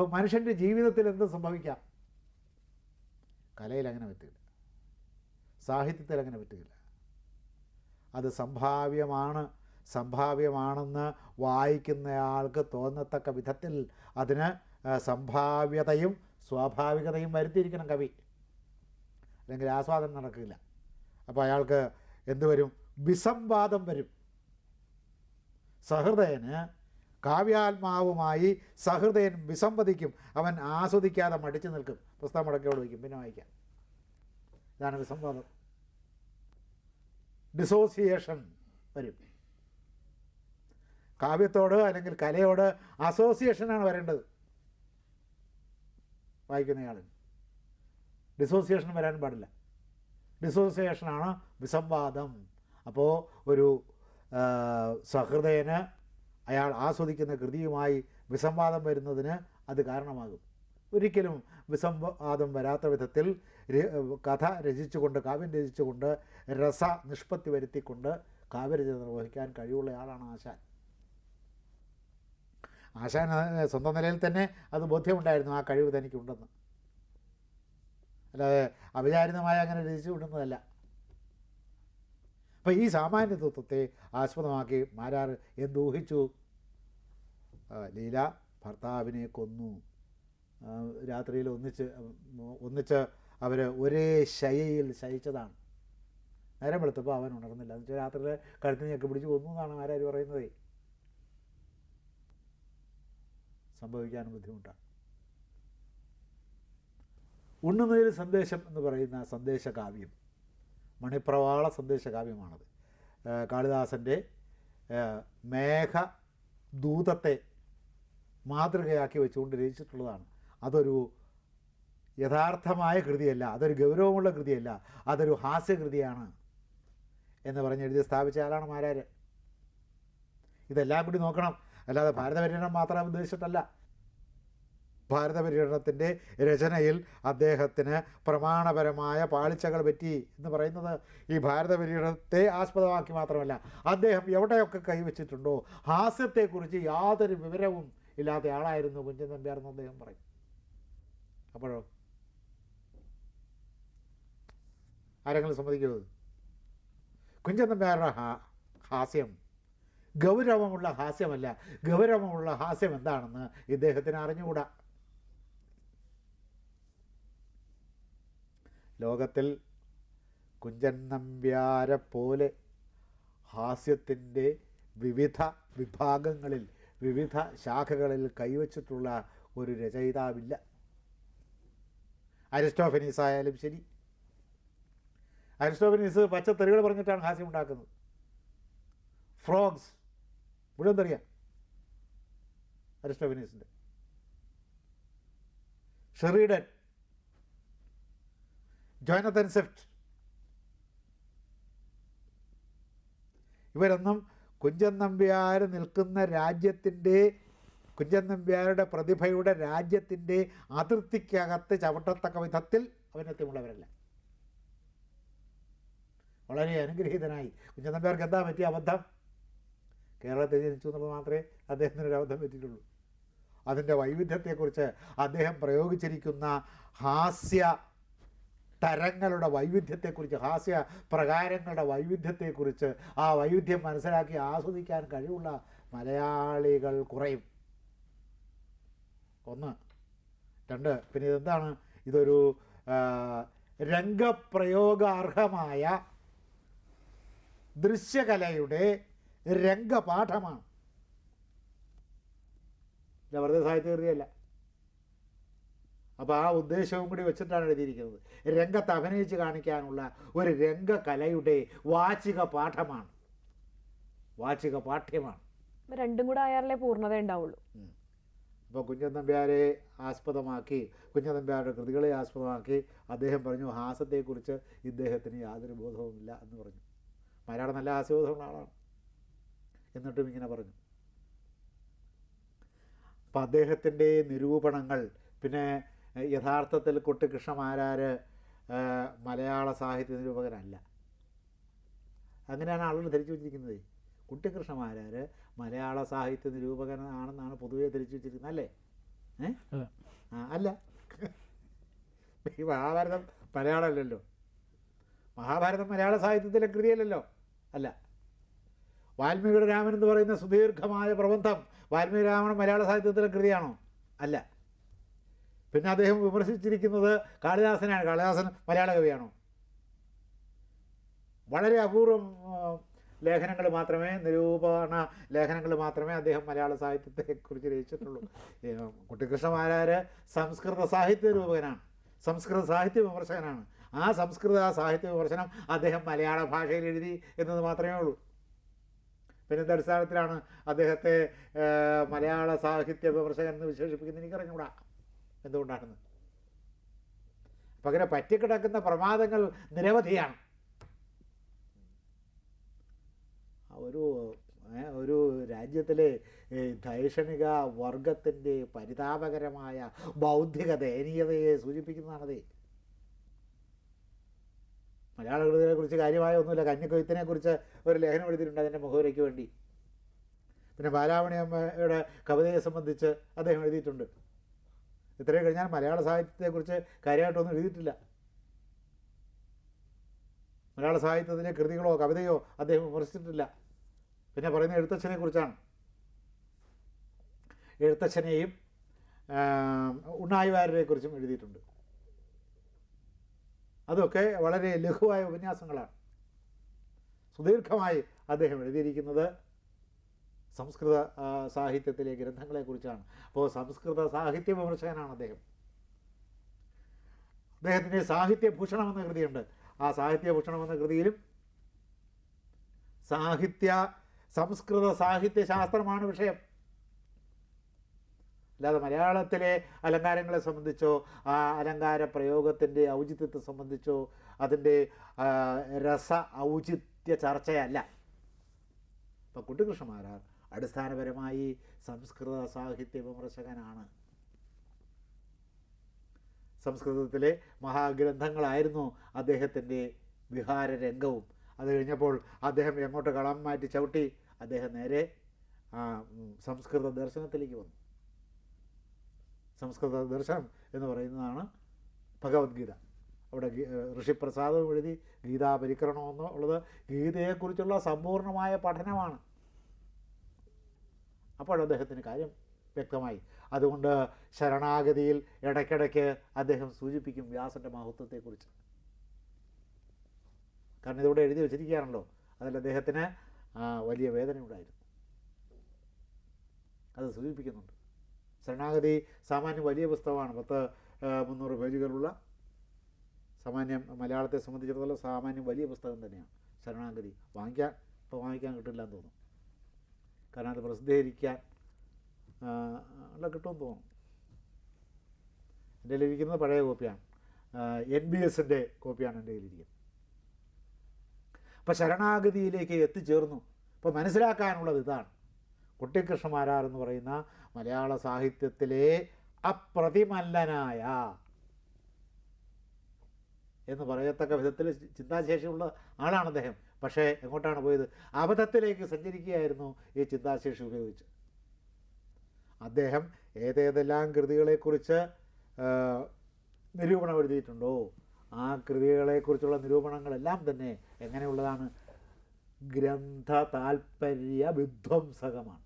ഇപ്പോൾ മനുഷ്യന്റെ ജീവിതത്തിൽ എന്ത് സംഭവിക്കാം? കലയിൽ അങ്ങനെ പറ്റില്ല സാഹിത്യത്തിൽ അങ്ങനെ പറ്റുകയില്ല. അത് സംഭാവ്യമാണ്. സംഭാവ്യമാണെന്ന് വായിക്കുന്നയാൾക്ക് തോന്നത്തക്ക വിധത്തിൽ അതിന് സംഭാവ്യതയും സ്വാഭാവികതയും വരുത്തിയിരിക്കണം കവി. അല്ലെങ്കിൽ ആസ്വാദനം നടക്കില്ല. അപ്പോൾ അയാൾക്ക് എന്ത് വരും? വിസംവാദം വരും. സഹൃദയന് കാവ്യാത്മാവുമായി സഹൃദയൻ വിസംവദിക്കും. അവൻ ആസ്വദിക്കാതെ മടിച്ചു നിൽക്കും. പുസ്തകം മുടക്കിയോട് വയ്ക്കും. പിന്നെ വായിക്കാം. ഇതാണ് വിസംവാദം ഡിസോസിയേഷൻ വരും. കാവ്യത്തോട് അല്ലെങ്കിൽ കലയോട് അസോസിയേഷനാണ് വരേണ്ടത്. വായിക്കുന്നയാളിന് ഡിസോസിയേഷൻ വരാൻ പാടില്ല. ഡിസോസിയേഷനാണ് വിസംവാദം. അപ്പോൾ ഒരു സഹൃദയന് അയാൾ ആസ്വദിക്കുന്ന കൃതിയുമായി വിസംവാദം വരുന്നതിന് അത് കാരണമാകും. ഒരിക്കലും വിസംവാദം വരാത്ത വിധത്തിൽ കഥ രചിച്ചുകൊണ്ട് കാവ്യം രചിച്ചുകൊണ്ട് രസ നിഷ്പത്തി വരുത്തിക്കൊണ്ട് കാവ്യരചന നിർവഹിക്കാൻ കഴിവുള്ളയാളാണ് ആശാൻ. ആശാൻ സ്വന്തം നിലയിൽ തന്നെ അത് ബോധ്യമുണ്ടായിരുന്നു ആ കഴിവ് തനിക്കുണ്ടെന്ന്. അല്ലാതെ അവിചാരിതമായി അങ്ങനെ രചിച്ചു വിടുന്നതല്ല അപ്പം ഈ സാമാന്യ തത്വത്തെ ആസ്പദമാക്കി മാരാർ ആ, ലീല ഭർത്താവിനെ കൊന്നു. രാത്രിയിൽ ഒന്നിച്ച് ഒന്നിച്ച് അവർ ഒരേ ശയയിൽ ശയിച്ചതാണ്. നേരം വെളുത്തപ്പോൾ അവൻ ഉണർന്നില്ല. എന്ന് വെച്ചാൽ രാത്രിയിൽ കഴുത്തിനെയൊക്കെ പിടിച്ച് കൊന്നു എന്നാണ് ആരാര് പറയുന്നത്. സംഭവിക്കാനും ബുദ്ധിമുട്ടാണ്. ഉണ്ണുന്നതിൽ സന്ദേശം എന്ന് പറയുന്ന സന്ദേശകാവ്യം. മണിപ്രവാള സന്ദേശകാവ്യമാണത്. കാളിദാസന്റെ മേഘ ദൂതത്തെ മാതൃകയാക്കി വെച്ചുകൊണ്ട് രചിച്ചിട്ടുള്ളതാണ്. അതൊരു യഥാർത്ഥമായ കൃതിയല്ല അതൊരു ഗൗരവമുള്ള കൃതിയല്ല അതൊരു ഹാസ്യകൃതിയാണ് എന്ന് പറഞ്ഞ് എഴുതി സ്ഥാപിച്ച ആളാണ് മാരാര് ഇതെല്ലാം കൂടി നോക്കണം. അല്ലാതെ ഭാരതപര്യടനം മാത്രം ഉദ്ദേശിച്ചിട്ടല്ല. ഭാരതപര്യടനത്തിന്റെ രചനയിൽ അദ്ദേഹത്തിന് പ്രമാണപരമായ പാളിച്ചകൾ പറ്റി എന്ന് പറയുന്നത് ഈ ഭാരതപര്യടനത്തെ ആസ്പദമാക്കി മാത്രമല്ല അദ്ദേഹം എവിടെയൊക്കെ കൈവച്ചിട്ടുണ്ടോ ഹാസ്യത്തെക്കുറിച്ച് യാതൊരു വിവരവും ഇല്ലാത്ത ആളായിരുന്നു കുഞ്ചൻ നമ്പ്യാർ എന്ന് അദ്ദേഹം പറയും. അപ്പോഴോ? ആരെങ്കിലും സമ്മതിക്കുന്നത് കുഞ്ചൻ നമ്പ്യാരുടെ ഹാസ്യം ഗൗരവമുള്ള ഹാസ്യമല്ല ഗൗരവമുള്ള ഹാസ്യം എന്താണെന്ന് ഇദ്ദേഹത്തിന് അറിഞ്ഞുകൂടാ. ലോകത്തിൽ കുഞ്ചൻ നമ്പ്യാരെ പോലെ ഹാസ്യത്തിന്റെ വിവിധ വിഭാഗങ്ങളിൽ വിവിധ ശാഖകളിൽ കൈവച്ചിട്ടുള്ള ഒരു രചയിതാവില്ല. അരിസ്റ്റോഫനീസ് ആയാലും ശരി. അരിസ്റ്റോഫനീസ് പച്ചത്തെറികൾ പറഞ്ഞിട്ടാണ് ഹാസ്യം ഉണ്ടാക്കുന്നത്. ഫ്രോഗ്സ് മുഴുവൻ തെറിയാം അരിസ്റ്റോഫനീസിന്റെ. ഷെറീഡൻ ജോനത്തൻ സെഫ്റ്റ് ഇവരൊന്നും കുഞ്ചൻ നമ്പ്യാർ നിൽക്കുന്ന രാജ്യത്തിന്റെ കുഞ്ചൻ നമ്പ്യാരുടെ പ്രതിഭയുടെ രാജ്യത്തിന്റെ അതിർത്തിക്കകത്ത് ചവിട്ടത്തക്ക വിധത്തിൽ അവനെത്തിയുള്ളവരല്ല വളരെ അനുഗ്രഹീതനായി. കുഞ്ചൻ നമ്പ്യാർക്ക് എന്താ പറ്റിയ അബദ്ധം? കേരളത്തിൽ ജനിച്ചു എന്നുള്ളത് മാത്രമേ അദ്ദേഹത്തിന് ഒരു അബദ്ധം പറ്റിയിട്ടുള്ളൂ. അതിന്റെ വൈവിധ്യത്തെക്കുറിച്ച് അദ്ദേഹം പ്രയോഗിച്ചിരിക്കുന്ന ഹാസ്യ തരങ്ങളുടെ വൈവിധ്യത്തെക്കുറിച്ച് ഹാസ്യ പ്രകാരങ്ങളുടെ വൈവിധ്യത്തെക്കുറിച്ച് ആ വൈവിധ്യം മനസ്സിലാക്കി ആസ്വദിക്കാൻ കഴിവുള്ള മലയാളികൾ കുറയും. ഒന്ന്. രണ്ട്. പിന്നെ ഇതെന്താണ്? ഇതൊരു രംഗപ്രയോഗാർഹമായ ദൃശ്യകലയുടെ രംഗപാഠമാണ്. ഞാൻ വെറുതെ സാഹിത്യകൃതിയല്ല അപ്പോൾ ആ ഉദ്ദേശവും കൂടി വെച്ചിട്ടാണ് എഴുതിയിരിക്കുന്നത്. രംഗത്ത് അഭിനയിച്ച് കാണിക്കാനുള്ള ഒരു രംഗകലയുടെ വാചിക പാഠമാണ്. വാചിക പാഠ്യമാണ്. രണ്ടും കൂടെ ആയാലേ പൂർണത ഉണ്ടാവുള്ളൂ. അപ്പോൾ കുഞ്ഞൻ നമ്പ്യാരെ ആസ്പദമാക്കി കുഞ്ഞൻ നമ്പ്യാരുടെ കൃതികളെ ആസ്പദമാക്കി അദ്ദേഹം പറഞ്ഞു ഹാസ്യത്തെക്കുറിച്ച് ഇദ്ദേഹത്തിന് യാതൊരു ബോധവുമില്ല എന്ന് പറഞ്ഞു. മലയാളം നല്ല ഹാസ്യബോധമുള്ള ആളാണ്. എന്നിട്ടും ഇങ്ങനെ പറഞ്ഞു. അപ്പം അദ്ദേഹത്തിന്റെ നിരൂപണങ്ങൾ പിന്നെ യഥാർത്ഥത്തിൽ കുട്ടിക്കൃഷ്ണമാരാർ മലയാള സാഹിത്യ നിരൂപകരല്ല അങ്ങനെയാണ് ആളുകൾ ധരിച്ചു വച്ചിരിക്കുന്നത്. കുട്ടിക്കൃഷ്ണമാരാർ മലയാള സാഹിത്യ നിരൂപകനാണെന്നാണ് പൊതുവെ ധരിച്ചു വച്ചിരിക്കുന്നത് അല്ലേ. ആ അല്ല. ഈ മഹാഭാരതം മലയാളമല്ലല്ലോ. മഹാഭാരതം മലയാള സാഹിത്യത്തിലെ കൃതിയല്ലല്ലോ. അല്ല. വാൽമീകിയുടെ രാമൻ എന്ന് പറയുന്ന സുദീർഘമായ പ്രബന്ധം വാൽമീകി രാമൻ മലയാള സാഹിത്യത്തിലെ കൃതിയാണോ? അല്ല. പിന്നെ അദ്ദേഹം വിമർശിച്ചിരിക്കുന്നത് കാളിദാസനാണ് കാളിദാസൻ മലയാള കവിയാണോ? വളരെ അപൂർവം ലേഖനങ്ങൾ മാത്രമേ നിരൂപണ ലേഖനങ്ങൾ മാത്രമേ അദ്ദേഹം മലയാള സാഹിത്യത്തെക്കുറിച്ച് രചിച്ചിട്ടുള്ളൂ. ഏ, കുട്ടിക്കൃഷ്ണമാരാര് സംസ്കൃത സാഹിത്യ രൂപകനാണ് സംസ്കൃത സാഹിത്യ വിമർശകനാണ്. ആ സംസ്കൃത സാഹിത്യ വിമർശനം അദ്ദേഹം മലയാള ഭാഷയിൽ എഴുതി എന്നത് മാത്രമേ ഉള്ളൂ. പിന്നെ അടിസ്ഥാനത്തിലാണ് അദ്ദേഹത്തെ മലയാള സാഹിത്യ വിമർശകൻ എന്ന് വിശേഷിപ്പിക്കുന്നത് എനിക്കറിഞ്ഞൂടാ. എന്തുകൊണ്ടാണെന്ന്? അങ്ങനെ പറ്റിക്കിടക്കുന്ന പ്രമാദങ്ങൾ നിരവധിയാണ്. ഒരു ഒരു രാജ്യത്തിലെ ദൈക്ഷണിക വർഗത്തിന്റെ പരിതാപകരമായ ബൗദ്ധിക ദയനീയതയെ സൂചിപ്പിക്കുന്നതാണത്. മലയാള കുറിച്ച് കാര്യമായ ഒന്നുമില്ല. കന്യക്കൊയ്ത്തിനെ കുറിച്ച് ഒരു ലേഖനം എഴുതിയിട്ടുണ്ട് അതിന്റെ മുഖവരയ്ക്ക് വേണ്ടി. പിന്നെ ബാലാമണി അമ്മയുടെ കവിതയെ സംബന്ധിച്ച് അദ്ദേഹം എഴുതിയിട്ടുണ്ട്. ഇത്രയും കഴിഞ്ഞാൽ മലയാള സാഹിത്യത്തെക്കുറിച്ച് കാര്യമായിട്ടൊന്നും എഴുതിയിട്ടില്ല. മലയാള സാഹിത്യത്തിലെ കൃതികളോ കവിതയോ അദ്ദേഹം വിമർശിച്ചിട്ടില്ല. പിന്നെ പറയുന്ന എഴുത്തച്ഛനെ കുറിച്ചാണ്. എഴുത്തച്ഛനെയും ഉണ്ണായിവാരരെ കുറിച്ചും എഴുതിയിട്ടുണ്ട്. അതൊക്കെ വളരെ ലഘുവായ ഉപന്യാസങ്ങളാണ്. സുദീർഘമായി അദ്ദേഹം എഴുതിയിരിക്കുന്നത് സംസ്കൃത സാഹിത്യത്തിലെ ഗ്രന്ഥങ്ങളെക്കുറിച്ചാണ്. അപ്പോൾ സംസ്കൃത സാഹിത്യ വിമർശകനാണ് അദ്ദേഹം. അദ്ദേഹത്തിന്റെ സാഹിത്യഭൂഷണം എന്ന കൃതിയുണ്ട്. ആ സാഹിത്യഭൂഷണം എന്ന കൃതിയിലും സാഹിത്യ സംസ്കൃത സാഹിത്യ ശാസ്ത്രമാണ് വിഷയം. അല്ലാതെ മലയാളത്തിലെ അലങ്കാരങ്ങളെ സംബന്ധിച്ചോ ആ അലങ്കാര പ്രയോഗത്തിന്റെ ഔചിത്യത്തെ സംബന്ധിച്ചോ അതിന്റെ രസ ഔചിത്യ ചർച്ചയല്ല. ഇപ്പം കുട്ടികൃഷ്ണമാരാർ അടിസ്ഥാനപരമായി സംസ്കൃത സാഹിത്യ വിമർശകനാണ്. സംസ്കൃതത്തിലെ മഹാഗ്രന്ഥങ്ങളായിരുന്നു അദ്ദേഹത്തിന്റെ വിഹാര രംഗവും അത് കഴിഞ്ഞപ്പോൾ അദ്ദേഹം എങ്ങോട്ട് കളം മാറ്റി ചവിട്ടി അദ്ദേഹം നേരെ സംസ്കൃത ദർശനത്തിലേക്ക് വന്നു. സംസ്കൃത ദർശനം എന്ന് പറയുന്നതാണ് ഭഗവത്ഗീത. അവിടെ ഋഷിപ്രസാദവും എഴുതി ഗീതാ ഉള്ളത് ഗീതയെക്കുറിച്ചുള്ള സമ്പൂർണമായ പഠനമാണ്. അപ്പോൾ അദ്ദേഹത്തിന് കാര്യം വ്യക്തമായി. അതുകൊണ്ട് ശരണാഗതിയിൽ ഇടയ്ക്കിടയ്ക്ക് അദ്ദേഹം സൂചിപ്പിക്കും വ്യാസന്റെ മഹത്വത്തെക്കുറിച്ച്. കാരണം ഇതിവിടെ എഴുതി വച്ചിരിക്കുകയാണല്ലോ. അതിൽ അദ്ദേഹത്തിന് വലിയ വേദന ഉണ്ടായിരുന്നു അത് സൂചിപ്പിക്കുന്നുണ്ട്. ശരണാഗതി സാമാന്യം വലിയ പുസ്തകമാണ്. പത്ത് മുന്നൂറ് പേജുകളുള്ള സാമാന്യം മലയാളത്തെ സംബന്ധിച്ചിടത്തോളം സാമാന്യം വലിയ പുസ്തകം തന്നെയാണ്. ശരണാഗതി വാങ്ങിക്കാൻ ഇപ്പോൾ വാങ്ങിക്കാൻ കിട്ടില്ല എന്ന് തോന്നുന്നു. കാരണം അത് പ്രസിദ്ധീകരിക്കാൻ ഉള്ള കിട്ടുമെന്ന് തോന്നുന്നു എന്റെ ലഭിക്കുന്നത് പഴയ കോപ്പിയാണ്. എൻ ബി എസിന്റെ കോപ്പിയാണ് എന്റെ കയ്യിലിരിക്കുന്നത് അപ്പോൾ ശരണാഗതിയിലേക്ക് എത്തിച്ചേർന്നു. ഇപ്പോൾ മനസ്സിലാക്കാനുള്ളത് ഇതാണ്. കുട്ടിക്കൃഷ്ണമാരാർ എന്ന് പറയുന്ന മലയാള സാഹിത്യത്തിലെ അപ്രതിമല്ലനായ എന്ന് പറയത്തക്ക വിധത്തിൽ ചിന്താശേഷിയുള്ള ആളാണ് അദ്ദേഹം. പക്ഷേ എങ്ങോട്ടാണ് പോയത്? അബദ്ധത്തിലേക്ക് സഞ്ചരിക്കുകയായിരുന്നു ഈ ചിന്താശേഷി ഉപയോഗിച്ച്. അദ്ദേഹം ഏതേതെല്ലാം കൃതികളെക്കുറിച്ച് നിരൂപണം എഴുതിയിട്ടുണ്ടോ? ആ കൃതികളെക്കുറിച്ചുള്ള നിരൂപണങ്ങളെല്ലാം തന്നെ എങ്ങനെയുള്ളതാണ്? ഗ്രന്ഥ താൽപ്പര്യ വിധ്വംസകമാണ്